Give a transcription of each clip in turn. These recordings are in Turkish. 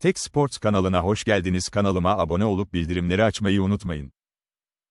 Tek Sports kanalına hoş geldiniz. Kanalıma abone olup bildirimleri açmayı unutmayın.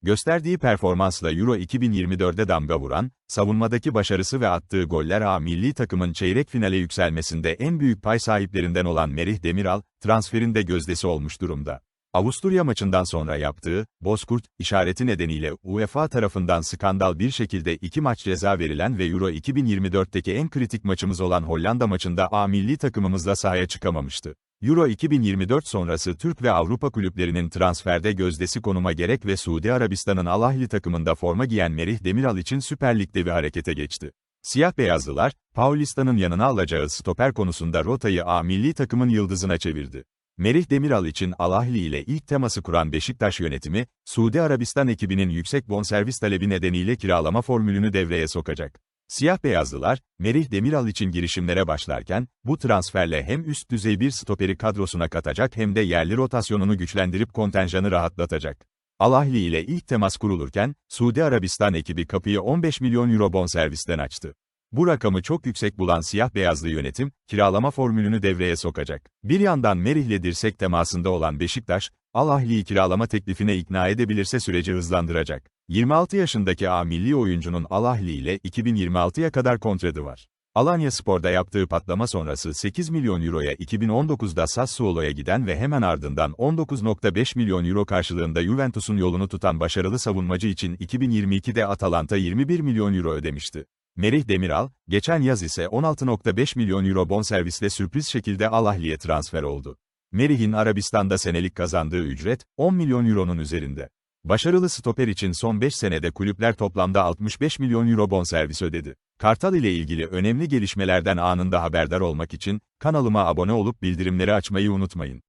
Gösterdiği performansla Euro 2024'de damga vuran, savunmadaki başarısı ve attığı goller A milli takımın çeyrek finale yükselmesinde en büyük pay sahiplerinden olan Merih Demiral, transferinde gözdesi olmuş durumda. Avusturya maçından sonra yaptığı, Bozkurt, işareti nedeniyle UEFA tarafından skandal bir şekilde iki maç ceza verilen ve Euro 2024'teki en kritik maçımız olan Hollanda maçında A milli takımımızla sahaya çıkamamıştı. Euro 2024 sonrası Türk ve Avrupa kulüplerinin transferde gözdesi konuma gerek ve Suudi Arabistan'ın Al Ahly takımında forma giyen Merih Demiral için Süper Lig'de bir harekete geçti. Siyah beyazlılar, Paulista'nın yanına alacağı stoper konusunda rotayı A milli takımın yıldızına çevirdi. Merih Demiral için Al Ahly ile ilk teması kuran Beşiktaş yönetimi, Suudi Arabistan ekibinin yüksek bonservis talebi nedeniyle kiralama formülünü devreye sokacak. Siyah beyazlılar, Merih Demiral için girişimlere başlarken, bu transferle hem üst düzey bir stoperi kadrosuna katacak hem de yerli rotasyonunu güçlendirip kontenjanı rahatlatacak. Al Ahly ile ilk temas kurulurken, Suudi Arabistan ekibi kapıyı 15 milyon euro bonservisten açtı. Bu rakamı çok yüksek bulan siyah beyazlı yönetim, kiralama formülünü devreye sokacak. Bir yandan Merih'le dirsek temasında olan Beşiktaş, Al Ahly'yi kiralama teklifine ikna edebilirse süreci hızlandıracak. 26 yaşındaki A milli oyuncunun Al Ahly ile 2026'ya kadar kontratı var. Alanya Spor'da yaptığı patlama sonrası 8 milyon euroya 2019'da Sassuolo'ya giden ve hemen ardından 19.5 milyon euro karşılığında Juventus'un yolunu tutan başarılı savunmacı için 2022'de Atalanta 21 milyon euro ödemişti. Merih Demiral, geçen yaz ise 16.5 milyon euro bonservisle sürpriz şekilde Al Ahly'ye transfer oldu. Merih'in Arabistan'da senelik kazandığı ücret, 10 milyon euronun üzerinde. Başarılı stoper için son 5 senede kulüpler toplamda 65 milyon euro bonservis ödedi. Kartal ile ilgili önemli gelişmelerden anında haberdar olmak için, kanalıma abone olup bildirimleri açmayı unutmayın.